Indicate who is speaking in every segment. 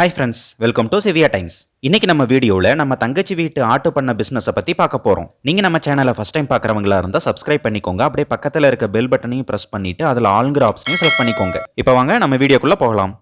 Speaker 1: Hi friends welcome to Siviya times இன்னைக்கு நம்ம வீடியோவில் நம்ம தங்கச்சி வீட்டு ஆட்டு பண்ண பிஸ்னஸை பற்றி பார்க்க போகிறோம் நீங்கள் நம்ம சேனலை ஃபஸ்ட் டைம் பார்க்குறவங்களா இருந்தால் சப்ஸ்கிரைப் பண்ணிக்கோங்க. அப்படியே பக்கத்தில் இருக்க பெல் பட்டனையும் ப்ரெஸ் பண்ணிட்டு அதில் ஆளுங்கிற ஆப்ஷனையும் செலக்ட் பண்ணிக்கோங்க. இப்போ வாங்க நம்ம வீடியோக்குள்ளே போகலாம்.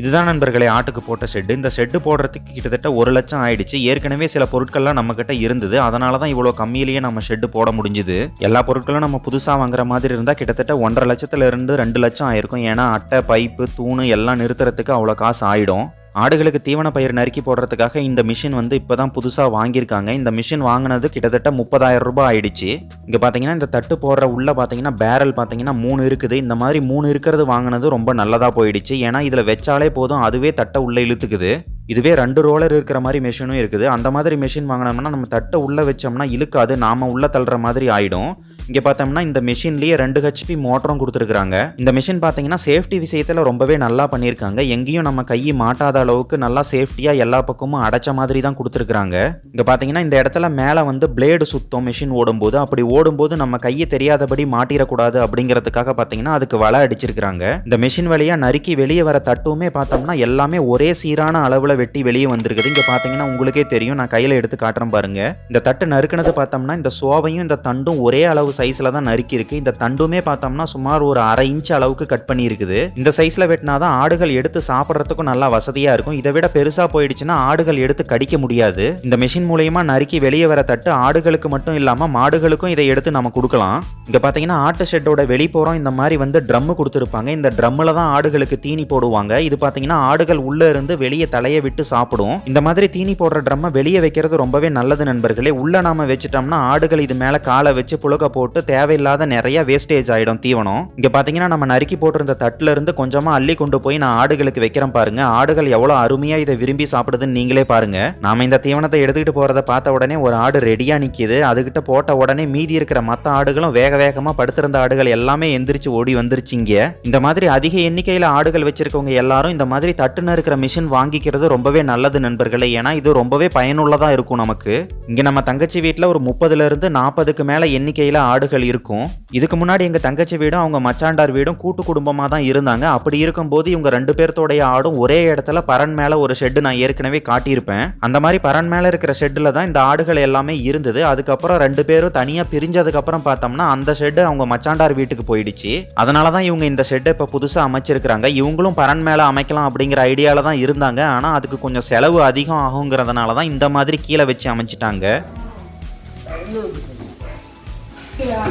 Speaker 1: இதுதான் நண்பர்களே ஆட்டுக்கு போட்ட ஷெட்டு இந்த ஷெட்டு போடுறதுக்கு கிட்டத்தட்ட ஒரு லட்சம் ஆயிடுச்சு. ஏற்கனவே சில பொருட்கள்லாம் நம்ம கிட்ட இருந்தது. அதனால தான் இவ்வளோ கம்மியிலேயே நம்ம ஷெட்டு போட முடிஞ்சுது. எல்லா பொருட்களும் நம்ம புதுசாக வாங்குற மாதிரி இருந்தால் கிட்டத்தட்ட ஒன்றரை லட்சத்துல இருந்து ரெண்டு லட்சம் ஆயிருக்கும். ஏன்னா அட்டை பைப்பு தூணு எல்லாம் நிறுத்துறதுக்கு அவ்வளோ காசு ஆயிடும். ஆடுகளுக்கு தீவன பயிர் நறுக்கி போடுறதுக்காக இந்த மிஷின் வந்து இப்போ தான் புதுசாக வாங்கியிருக்காங்க. இந்த மிஷின் வாங்கினது கிட்டத்தட்ட முப்பதாயிரம் ரூபாய் ஆயிடுச்சு. இங்கே பார்த்தீங்கன்னா இந்த தட்டு போடுற உள்ள பார்த்தீங்கன்னா பேரல் பார்த்தீங்கன்னா மூணு இருக்குது. இந்த மாதிரி மூணு இருக்கிறது வாங்கினது ரொம்ப நல்லதாக போயிடுச்சு. ஏன்னா இதில் வச்சாலே போதும். அதுவே தட்டை உள்ளே இழுத்துக்குது. இதுவே ரெண்டு ரோலர் இருக்கிற மாதிரி மிஷினும் இருக்குது. அந்த மாதிரி மிஷின் வாங்கினோம்னா நம்ம தட்டை உள்ளே வச்சோம்னா இழுக்காது. நாம உள்ளே தள்ளுற மாதிரி ஆயிடும். இங்கே பார்த்தோம்னா இந்த மிஷின்லேயே ரெண்டு ஹெச்பி மோட்டரும் கொடுத்துருக்குறாங்க. இந்த மிஷின் பார்த்தீங்கன்னா சேஃப்டி விஷயத்தில் ரொம்பவே நல்லா பண்ணியிருக்காங்க. எங்கேயும் நம்ம கை மாட்டாத அளவுக்கு நல்லா சேஃப்டியாக எல்லா பக்கமும் அடைச்ச மாதிரி தான் கொடுத்துருக்குறாங்க. இங்கே பார்த்தீங்கன்னா இந்த இடத்துல மேலே வந்து பிளேடு சுத்தம் மிஷின் ஓடும்போது அப்படி ஓடும்போது நம்ம கையை தெரியாதபடி மாட்டிடக்கூடாது அப்படிங்கிறதுக்காக பார்த்தீங்கன்னா அதுக்கு வலை அடிச்சிருக்கிறாங்க. இந்த மிஷின் வழியாக நறுக்கி வெளியே வர தட்டுமே பார்த்தோம்னா எல்லாமே ஒரே சீரான அளவில் வெட்டி வெளியே வந்திருக்குது. இங்கே பார்த்தீங்கன்னா உங்களுக்கே தெரியும். நான் கையில் எடுத்து காட்டுறேன் பாருங்க. இந்த தட்டு நறுக்குனது பார்த்தோம்னா இந்த சோவையும் இந்த தண்டும் ஒரே அளவு சைஸில் தான் நறுக்கி இருக்கு. இந்த தண்டுமே பார்த்தோம்னா சுமார் ஒரு அரை இன்ச் அளவுக்கு கட் பண்ணி இருக்குது. இந்த சைஸில் வெட்டினா தான் ஆடுகள் எடுத்து சாப்பிட்றதுக்கும் நல்லா வசதியாக இருக்கும். இதை விட பெருசாக போயிடுச்சுன்னா ஆடுகள் எடுத்து கடிக்க முடியாது. இந்த மிஷின் மூலயமா நறுக்கி வெளியே வர தட்டு ஆடுகளுக்கு மட்டும் இல்லாமல் மாடுகளுக்கும் இதை எடுத்து நம்ம கொடுக்கலாம். இங்கே பார்த்தீங்கன்னா ஆட்டு ஷெட்டோட வெளிப்புறம் இந்த மாதிரி வந்து ட்ரம்மு கொடுத்துருப்பாங்க. இந்த ட்ரம்மில் தான் ஆடுகளுக்கு தீனி போடுவாங்க. இது பார்த்தீங்கன்னா ஆடுகள் உள்ளே இருந்து வெளியே தலையை விட்டு சாப்பிடும். இந்த மாதிரி தீனி போடுற ட்ரம்மை வெளியே வைக்கிறது ரொம்பவே நல்லது நண்பர்களே. உள்ள நாம வச்சுட்டோம்னா ஆடுகள் இது மேலே காலை வச்சு புழுக்க போட்டு தேவையில்லாத நிறைய வேஸ்டேஜ் ஆகிடும் தீவனம். இங்கே பார்த்தீங்கன்னா நம்ம நறுக்கி போட்டிருந்த தட்டில் இருந்து கொஞ்சமாக அள்ளி கொண்டு போய் நான் ஆடுகளுக்கு வைக்கிறேன் பாருங்க. ஆடுகள் எவ்வளோ அருமையாக இதை விரும்பி சாப்பிடுதுன்னு நீங்களே பாருங்க. நாம இந்த தீவனத்தை எடுத்துக்கிட்டு போகிறத பார்த்த உடனே ஒரு ஆடு ரெடியாக நிற்கிது அதுகிட்ட போட்ட உடனே மீதி இருக்கிற மற்ற ஆடுகளும் வேக வேகமாக படுத்திருந்த ஆடுகள் எல்லாமே எந்திரிச்சு ஓடி வந்துருச்சிங்க இந்த மாதிரி அதிக எண்ணிக்கையில் ஆடுகள் வச்சிருக்கவங்க எல்லாரும் இந்த மாதிரி தட்டுன்னு இருக்கிற மிஷின் வாங்கிக்கிறது ரொம்பவே நல்லது நண்பர்களே. ஏன்னா இது ரொம்பவே பயனுள்ளதாக இருக்கும் நமக்கு. இங்கே நம்ம தங்கச்சி வீட்டில் ஒரு முப்பதுலேருந்து நாற்பதுக்கு மேலே எண்ணிக்கையில் ஆடுகள் இருக்கும். இதுக்கு முன்னாடி எங்கள் தங்கச்சி வீடும் அவங்க மச்சாண்டார் வீடும் கூட்டு குடும்பமாக தான் இருந்தாங்க. அப்படி இருக்கும்போது இவங்க ரெண்டு பேர்த்தோடைய ஆடும் ஒரே இடத்துல பரன் மேலே ஒரு ஷெட்டு நான் ஏற்கனவே காட்டியிருப்பேன். அந்த மாதிரி பரன் மேலே இருக்கிற ஷெட்டில் தான் இந்த ஆடுகள் எல்லாமே இருந்தது. அதுக்கப்புறம் ரெண்டு பேரும் தனியாக பிரிஞ்சதுக்கப்புறம் பார்த்தோம்னா அந்த ஷெட்டு அவங்க மச்சாண்டார் வீட்டுக்கு போயிடுச்சு. அதனால தான் இவங்க இந்த ஷெட்டை இப்போ புதுசாக அமைச்சிருக்கிறாங்க. இவங்களும் பரன் மேலே அமைக்கலாம் அப்படிங்கிற ஐடியாவில் தான் இருந்தாங்க. ஆனால் அதுக்கு கொஞ்சம் செலவு அதிகம் ஆகுங்கிறதுனால தான் இந்த மாதிரி கீழே வச்சு அமைச்சிட்டாங்க.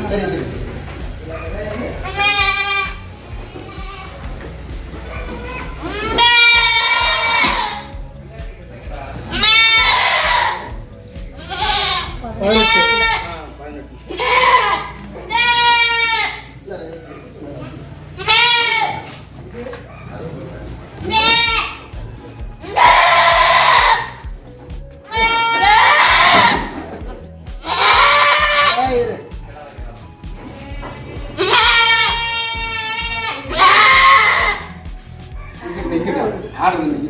Speaker 2: பதினெட்டு out of
Speaker 1: the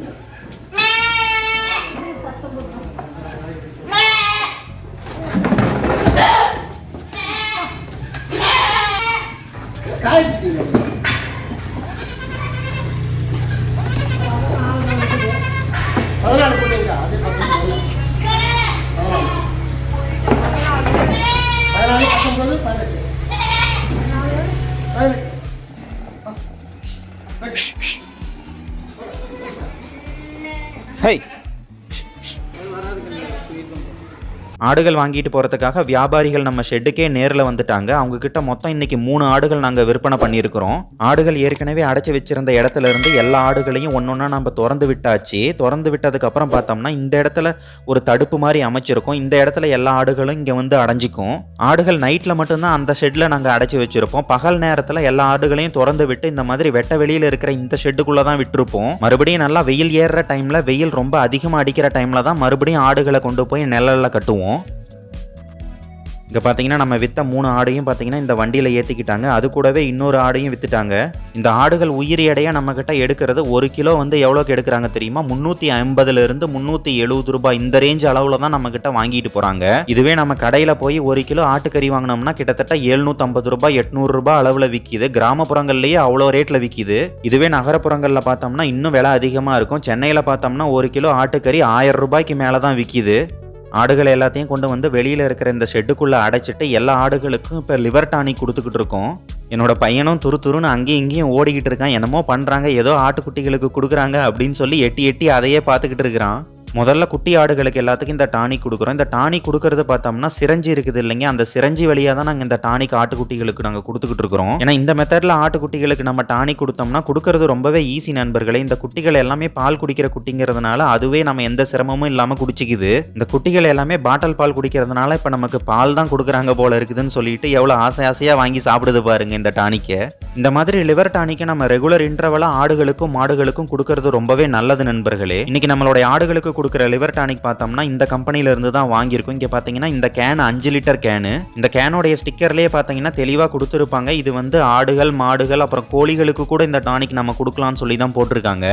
Speaker 1: ஆடுகள் வாங்கிட்டு போகிறதுக்காக வியாபாரிகள் நம்ம ஷெட்டுக்கே நேரில் வந்துட்டாங்க. அவங்க கிட்ட மொத்தம் இன்னைக்கு மூணு ஆடுகள் நாங்கள் விற்பனை பண்ணியிருக்கிறோம். ஆடுகள் ஏற்கனவே அடைச்சி வச்சிருந்த இடத்துல இருந்து எல்லா ஆடுகளையும் ஒன்றொன்னா நம்ம திறந்து விட்டாச்சு. திறந்து விட்டதுக்கப்புறம் பார்த்தோம்னா இந்த இடத்துல ஒரு தடுப்பு மாதிரி அமைச்சிருக்கோம். இந்த இடத்துல எல்லா ஆடுகளும் இங்கே வந்து அடைஞ்சிக்கும். ஆடுகள் நைட்டில் மட்டும்தான் அந்த ஷெட்டில் நாங்கள் அடைச்சி வச்சிருப்போம். பகல் நேரத்தில் எல்லா ஆடுகளையும் திறந்து விட்டு இந்த மாதிரி வெட்ட வெளியில் இருக்கிற இந்த ஷெட்டுக்குள்ளே தான் விட்டுருப்போம். மறுபடியும் நல்லா வெயில் ஏறுற டைமில் வெயில் ரொம்ப அதிகமாக அடிக்கிற டைமில் தான் மறுபடியும் ஆடுகளை கொண்டு போய் நிழலில் கட்டுவோம். இங்கே பார்த்தீங்கன்னா நம்ம விற்ற மூணு ஆடையும் பார்த்தீங்கன்னா இந்த வண்டியில் ஏற்றிக்கிட்டாங்க அது கூடவே இன்னொரு ஆடையும் விற்றுட்டாங்க இந்த ஆடுகள் உயிரி எடையாக நம்மக்கிட்ட எடுக்கிறது ஒரு கிலோ வந்து எவ்வளோக்கு எடுக்கிறாங்க தெரியுமா? முந்நூற்றி ஐம்பதுலேருந்து முந்நூற்றி எழுபது ரூபாய் இந்த ரேஞ்ச் அளவில் தான் நம்மக்கிட்ட வாங்கிட்டு போகிறாங்க இதுவே நம்ம கடையில் போய் ஒரு கிலோ ஆட்டுக்கறி வாங்கினோம்னா கிட்டத்தட்ட எழுநூற்றம்பது ரூபாய் எட்நூறுரூபா அளவில் விற்கிது கிராமப்புறங்கள்லேயே அவ்வளோ ரேட்டில் விற்கிது இதுவே நகரப்புறங்களில் பார்த்தோம்னா இன்னும் விலை அதிகமாக இருக்கும். சென்னையில் பார்த்தோம்னா ஒரு கிலோ ஆட்டுக்கறி ஆயிரம் ரூபாய்க்கு மேலே தான் விற்கிது ஆடுகள் எல்லாத்தையும் கொண்டு வந்து வெளியில் இருக்கிற இந்த ஷெட்டுக்குள்ளே அடைச்சிட்டு எல்லா ஆடுகளுக்கும் இப்போ லிவர் டானிக் கொடுத்துக்கிட்டு இருக்கோம். என்னோட பையனும் துரு துருன்னு அங்கேயும் இங்கேயும் ஓடிக்கிட்டு இருக்கான். என்னமோ பண்ணுறாங்க ஏதோ ஆட்டுக்குட்டிகளுக்கு கொடுக்குறாங்க அப்படின்னு சொல்லி எட்டி எட்டி அதையே பார்த்துக்கிட்டு இருக்கிறான். முதல்ல குட்டி ஆடுகளுக்கு எல்லாத்துக்கும் இந்த டானிக் கொடுக்குறோம். இந்த டானிக் கொடுக்கறது பார்த்தோம்னா சிரஞ்சி இருக்குது இல்லைங்க. அந்த சிரஞ்சி வழியாக தான் நாங்கள் இந்த டானிக் ஆட்டுக்குட்டிகளுக்கு நாங்கள் கொடுத்துக்கிட்டு இருக்கிறோம். ஏன்னா இந்த மெத்தடில் ஆட்டுக்குட்டிகளுக்கு நம்ம டானிக் கொடுத்தோம்னா கொடுக்கறது ரொம்பவே ஈஸி நண்பர்களே. இந்த குட்டிகள் எல்லாமே பால் குடிக்கிற குட்டிங்கிறதுனால அதுவே நம்ம எந்த சிரமமும் இல்லாமல் குடிச்சிக்குது. இந்த குட்டிகள் எல்லாமே பாட்டில் பால் குடிக்கிறதுனால இப்போ நமக்கு பால் தான் கொடுக்குறாங்க போல இருக்குதுன்னு சொல்லிட்டு எவ்வளோ ஆசை ஆசையாக வாங்கி சாப்பிடுது பாருங்க இந்த டானிக்கை. இந்த மாதிரி லிவர் டானிக்கை நம்ம ரெகுலர் இன்டர்வலாக ஆடுகளுக்கும் மாடுகளுக்கும் கொடுக்கறது ரொம்பவே நல்லது நண்பர்களே. இன்னைக்கு நம்மளுடைய ஆடுகளுக்கு கொடுக்குற லிவர் டானிக் பார்த்தோம்னா இந்த கம்பெனில இருந்து தான் வாங்கியிருக்கும். இங்கே பார்த்தீங்கன்னா இந்த கேன் அஞ்சு லிட்டர் கேனு இந்த கேனோடைய ஸ்டிக்கர்லேயே பார்த்தீங்கன்னா தெளிவாக கொடுத்துருப்பாங்க. இது வந்து ஆடுகள் மாடுகள் அப்புறம் கோழிகளுக்கு கூட இந்த டானிக் நம்ம கொடுக்கலாம்னு சொல்லி தான் போட்டிருக்காங்க.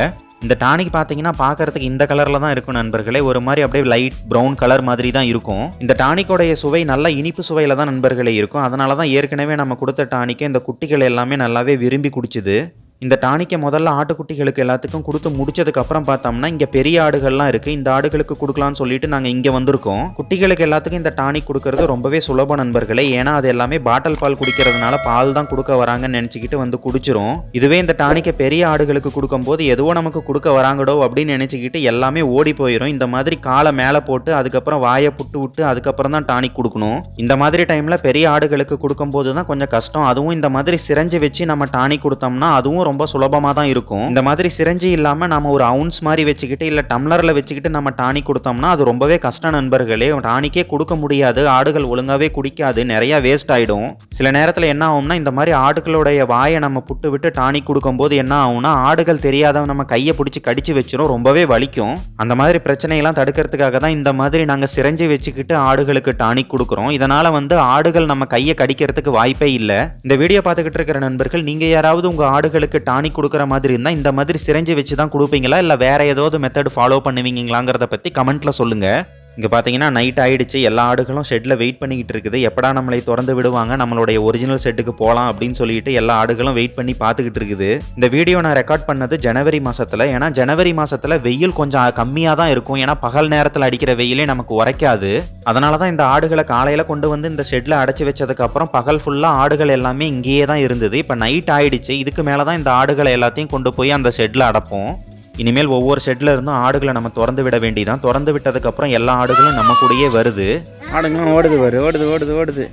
Speaker 1: இந்த டானிக் பார்த்தீங்கன்னா பார்க்கறதுக்கு இந்த கலரில் தான் இருக்கும் நண்பர்களே. ஒரு மாதிரி அப்படியே லைட் ப்ரௌன் கலர் மாதிரி தான் இருக்கும். இந்த டானிக்கோடைய சுவை நல்ல இனிப்பு சுவையில் தான் நண்பர்களே இருக்கும். அதனால தான் ஏற்கனவே நம்ம கொடுத்த டானிக்கை இந்த குட்டிகள் எல்லாமே நல்லாவே விரும்பி குடிச்சுது. இந்த டானிக்கை முதல்ல ஆட்டுக்குட்டிகளுக்கு எல்லாத்துக்கும் கொடுத்து முடிச்சதுக்கு அப்புறம் பார்த்தோம்னா இங்கே பெரிய ஆடுகள்லாம் இருக்குது இந்த ஆடுகளுக்கு கொடுக்கலாம்னு சொல்லிட்டு நாங்கள் இங்கே வந்திருக்கோம். குட்டிகளுக்கு எல்லாத்துக்கும் இந்த டானிக் கொடுக்கறது ரொம்பவே சுலப நண்பர்களே. ஏன்னா அது எல்லாமே பாட்டில் பால் குடிக்கிறதுனால பால் தான் கொடுக்க வராங்கன்னு நினச்சிக்கிட்டு வந்து குடிச்சிரும். இதுவே இந்த டானிக்கை பெரிய ஆடுகளுக்கு கொடுக்கும்போது எதுவோ நமக்கு கொடுக்க வராங்கடோ அப்படின்னு நினச்சிக்கிட்டு எல்லாமே ஓடி போயிடும் இந்த மாதிரி காலை மேலே போட்டு அதுக்கப்புறம் வாயை புட்டு விட்டு அதுக்கப்புறம் தான் டானிக் கொடுக்கணும். இந்த மாதிரி டைமில் பெரிய ஆடுகளுக்கு கொடுக்கும்போது தான் கொஞ்சம் கஷ்டம். அதுவும் இந்த மாதிரி சிரஞ்சு வச்சு நம்ம டானிக் கொடுத்தோம்னா அதுவும் ரொம்ப சுலபமாக தான் இருக்கும். இந்த மாதிரி சிரஞ்சி இல்லாமல் நம்ம ஒரு அவுன்ஸ் மாதிரி வச்சுக்கிட்டு இல்லை டம்ளரில் வச்சுக்கிட்டு நம்ம டானிக் கொடுத்தோம்னா அது ரொம்பவே கஷ்டம் நண்பர்களே. டானிக்கே கொடுக்க முடியாது. ஆடுகள் ஒழுங்காகவே குடிக்காது. நிறையா வேஸ்ட் ஆகிடும் சில நேரத்தில் என்ன ஆகும்னா இந்த மாதிரி ஆடுகளுடைய வாயை நம்ம புட்டு விட்டு டானிக் கொடுக்கும்போது என்ன ஆகும்னா ஆடுகள் தெரியாத நம்ம கையை பிடிச்சி கடிச்சு வச்சிரும். ரொம்பவே வலிக்கும். அந்த மாதிரி பிரச்சனையெல்லாம் தடுக்கிறதுக்காக தான் இந்த மாதிரி நாங்கள் சிரஞ்சி வச்சுக்கிட்டு ஆடுகளுக்கு டானிக் கொடுக்குறோம். இதனால் வந்து ஆடுகள் நம்ம கையை கடிக்கிறதுக்கு வாய்ப்பே இல்லை. இந்த வீடியோ பார்த்துக்கிட்டு இருக்கிற நண்பர்கள் நீங்கள் யாராவது உங்கள் ஆடுகளுக்கு டானிக் கொடுக்குற மாதிரி இருந்தால் இந்த மாதிரி சிரஞ்சி வச்சு தான் கொடுப்பீங்களா? இல்லை வேற ஏதாவது மெத்தட் ஃபாலோ பண்ணுவீங்களாங்கிறத பற்றி கமெண்ட்டில் சொல்லுங்கள் இங்கே பார்த்தீங்கன்னா நைட் ஆகிடுச்சு எல்லா ஆடுகளும் ஷெட்டில் வெயிட் பண்ணிக்கிட்டு இருக்குது. எப்படா நம்மளை திறந்து விடுவாங்க? நம்மளுடைய ஒரிஜினல் செட்டுக்கு போகலாம் அப்படின்னு சொல்லிட்டு எல்லா ஆடுகளும் வெயிட் பண்ணி பார்த்துக்கிட்டு இருக்குது. இந்த வீடியோ நான் ரெக்கார்ட் பண்ணது ஜனவரி மாதத்தில் ஏன்னா ஜனவரி மாதத்தில் வெயில் கொஞ்சம் கம்மியாக தான் இருக்கும். ஏன்னா பகல் நேரத்தில் அடிக்கிற வெயிலே நமக்கு உரைக்காது. அதனால தான் இந்த ஆடுகளை காலையில் கொண்டு வந்து இந்த ஷெட்டில் அடைச்சி வச்சதுக்கப்புறம் பகல் ஃபுல்லாக ஆடுகள் எல்லாமே இங்கேயே தான் இருந்தது. இப்போ நைட் ஆகிடுச்சு இதுக்கு மேலே தான் இந்த ஆடுகளை எல்லாத்தையும் கொண்டு போய் அந்த ஷெட்டில் அடைப்போம். இனிமேல் ஒவ்வொரு ஷெட்ல இருந்தும் ஆடுகளை நம்ம திறந்து விட வேண்டியதான் திறந்து விட்டதுக்கு அப்புறம் எல்லா ஆடுகளும் நம்ம கூடயே வருது.
Speaker 3: ஆடுங்களும் ஓடுது வருது ஓடுது ஓடுது ஓடுது.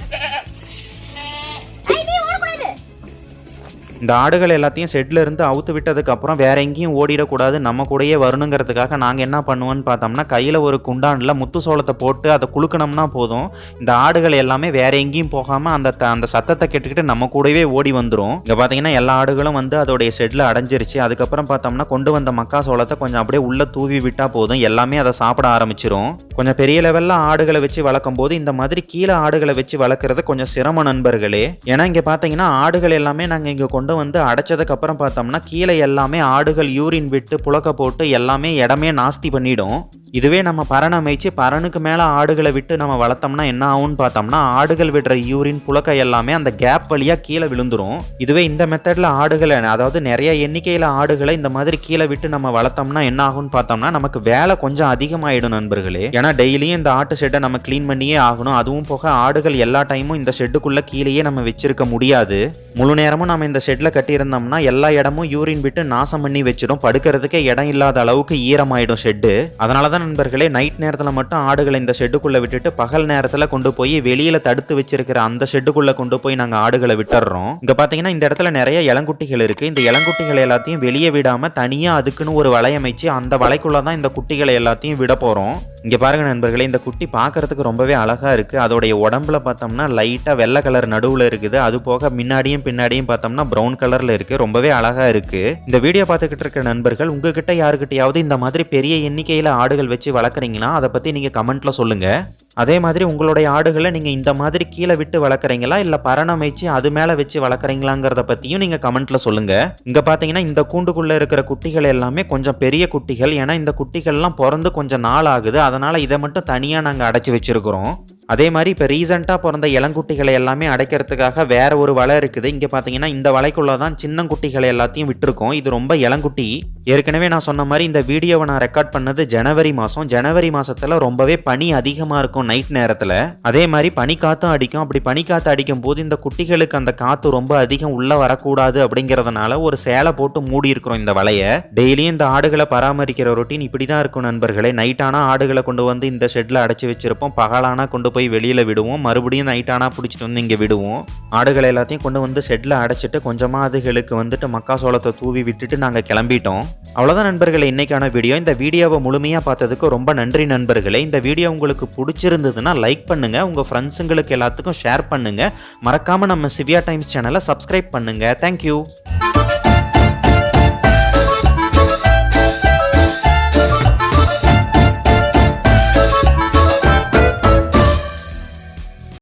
Speaker 1: இந்த ஆடுகள் எல்லாத்தையும் செட்டில் இருந்து அவுத்து விட்டதுக்கு அப்புறம் வேற எங்கேயும் ஓடிடக்கூடாது நம்ம கூடயே வரணுங்கிறதுக்காக நாங்கள் என்ன பண்ணுவோம்னு பார்த்தோம்னா கையில் ஒரு குண்டானில் முத்து சோளத்தை போட்டு அதை குழுக்கணும்னா போதும். இந்த ஆடுகள் எல்லாமே வேற எங்கேயும் போகாமல் அந்த த- அந்த சத்தத்தை கேட்டுக்கிட்டு நம்ம கூடவே ஓடி வந்துடும் இங்கே பார்த்தீங்கன்னா எல்லா ஆடுகளும் வந்து அதோடைய ஷெட்டில் அடைஞ்சிருச்சு. அதுக்கப்புறம் பார்த்தோம்னா கொண்டு வந்த மக்கா சோளத்தை கொஞ்சம் அப்படியே உள்ளே தூவி விட்டால் போதும். எல்லாமே அதை சாப்பிட ஆரம்பிச்சிரும். கொஞ்சம் பெரிய லெவலில் ஆடுகளை வச்சு வளர்க்கும் போது இந்த மாதிரி கீழே ஆடுகளை வச்சு வளர்க்குறது கொஞ்சம் சிரமம் நண்பர்களே. ஏன்னா இங்கே பார்த்தீங்கன்னா ஆடுகள் எல்லாமே நாங்கள் இங்கே கொண்டு வந்து அடைச்சதுக்கு அப்புறம் பார்த்தோம்னா கீழே எல்லாமே ஆடுகள் யூரின் விட்டு புழக்க போட்டு எல்லாமே இடமே நாஸ்தி பண்ணிடும். இதுவே நம்ம பரண் அமைச்சு பரனுக்கு மேலே ஆடுகளை விட்டு நம்ம வளர்த்தோம்னா என்ன ஆகும்னு பார்த்தோம்னா ஆடுகள் விடுற யூரின் புழக்கை எல்லாமே அந்த கேப் வழியாக கீழே விழுந்துரும். இதுவே இந்த மெத்தடில் ஆடுகளை அதாவது நிறைய எண்ணிக்கையில் ஆடுகளை இந்த மாதிரி கீழே விட்டு நம்ம வளர்த்தோம்னா என்ன ஆகும்னு பார்த்தோம்னா நமக்கு வேலை கொஞ்சம் அதிகமாயிடும் நண்பர்களே. ஏன்னா டெய்லியும் இந்த ஆட்டு ஷெட்டை நம்ம க்ளீன் பண்ணியே ஆகணும். அதுவும் போக ஆடுகள் எல்லா டைமும் இந்த ஷெட்டுக்குள்ளே கீழேயே நம்ம வச்சிருக்க முடியாது. முழு நேரமும் நம்ம இந்த ஷெட்டில் கட்டியிருந்தோம்னா எல்லா இடமும் யூரின் விட்டு நாசம் பண்ணி வச்சிடும் படுக்கிறதுக்கே இடம் இல்லாத அளவுக்கு ஈரமாயிடும் ஷெட்டு அதனால தான் நண்பர்களே நைட் நேரத்தில் மட்டும் ஆடுகளை இந்த ஷெட்டுக்குள்ளே விட்டுட்டு பகல் நேரத்தில் கொண்டு போய் வெளியில் தடுத்து வச்சிருக்கிற அந்த ஷெட்டுக்குள்ளே கொண்டு போய் நாங்கள் ஆடுகளை விட்டுறோம். இங்கே பார்த்தீங்கன்னா இந்த இடத்துல நிறைய இளங்குட்டிகள் இருக்குது இந்த இளங்குட்டிகள் எல்லாத்தையும் வெளியே விடாமல் தனியாக அதுக்குன்னு ஒரு வலையமைச்சு அந்த வலைக்குள்ளே தான் இந்த குட்டிகளை எல்லாத்தையும் விட போகிறோம் இங்கே பாருங்க நண்பர்களே இந்த குட்டி பார்க்கறதுக்கு ரொம்பவே அழகாக இருக்குது அதோடைய உடம்புல பார்த்தோம்னா லைட்டாக வெள்ளை கலர் நடுவில் இருக்குது. அது போக முன்னாடியும் பின்னாடியும் பார்த்தோம்னா ப்ரௌன் கலரில் இருக்குது ரொம்பவே அழகாக இருக்குது இந்த வீடியோ பார்த்துக்கிட்டு இருக்க நண்பர்கள் உங்ககிட்ட யாருக்கிட்டையாவது இந்த மாதிரி பெரிய எண்ணிக்கையில் ஆடுகள் வச்சு வளர்க்குறீங்கன்னா அதை பற்றி நீங்கள் கமெண்ட்டில் சொல்லுங்கள் அதே மாதிரி உங்களுடைய ஆடுகளை நீங்கள் இந்த மாதிரி கீழே விட்டு வளர்க்குறீங்களா? இல்லை பரணமைச்சு அது மேலே வச்சு வளர்க்குறீங்களாங்கிறத பற்றியும் நீங்கள் கமெண்ட்டில் சொல்லுங்கள் இங்கே பார்த்தீங்கன்னா இந்த கூண்டுக்குள்ளே இருக்கிற குட்டிகள் எல்லாமே கொஞ்சம் பெரிய குட்டிகள். ஏன்னா இந்த குட்டிகள்லாம் பிறந்து கொஞ்சம் நாள் ஆகுது. அதனால் இதை மட்டும் தனியாக நாங்கள் அடைச்சி வச்சுருக்கிறோம். அதே மாதிரி இப்போ ரீசெண்டாக பிறந்த இளங்குட்டிகளை எல்லாமே அடைக்கிறதுக்காக வேற ஒரு வலை இருக்குது. இங்கே பார்த்தீங்கன்னா இந்த வலைக்குள்ளே தான் சின்னங்குட்டிகளை எல்லாத்தையும் விட்டுருக்கோம். இது ரொம்ப இளங்குட்டி. ஏற்கனவே நான் சொன்ன மாதிரி இந்த வீடியோவை நான் ரெக்கார்ட் பண்ணது ஜனவரி மாதம் ஜனவரி மாதத்தில் ரொம்பவே பனி அதிகமாக இருக்கும் நைட் நேரத்தில். அதே மாதிரி பனி காற்றும் அடிக்கும். அப்படி பனி காற்று அடிக்கும் போது இந்த குட்டிகளுக்கு அந்த காற்று ரொம்ப அதிகம் உள்ளே வரக்கூடாது அப்படிங்கிறதுனால ஒரு சேலை போட்டு மூடி இருக்கிறோம் இந்த வலையை. டெய்லியும் இந்த ஆடுகளை பராமரிக்கிற ரொட்டீன் இப்படி தான் இருக்கும் நண்பர்களே. நைட்டானா ஆடுகளை கொண்டு வந்து இந்த ஷெட்டில் அடைச்சி வச்சிருப்போம். பகலானா கொண்டு போய் வெளியில் விடுவோம். மறுபடியும் நைட்டானா பிடிச்சிட்டு வந்து இங்கே விடுவோம். ஆடுகளை எல்லாத்தையும் கொண்டு வந்து ஷெட்டில் அடைச்சிட்டு கொஞ்சமாக அதுகளுக்கு வந்துட்டு மக்காசோளத்தை தூவி விட்டுட்டு நாங்கள் கிளம்பிட்டோம். அவ்வளோதான் நண்பர்களே இன்றைக்கான வீடியோ. இந்த வீடியோவை முழுமையாக பார்த்ததுக்கு ரொம்ப நன்றி நண்பர்களே. இந்த வீடியோ உங்களுக்கு பிடிச்சிருந்ததுன்னா லைக் பண்ணுங்கள் உங்கள் ஃப்ரெண்ட்ஸுங்களுக்கு எல்லாத்துக்கும் ஷேர் பண்ணுங்கள் மறக்காமல் நம்ம சிவியா டைம்ஸ் சேனலை சப்ஸ்கிரைப் பண்ணுங்கள் தேங்க்யூ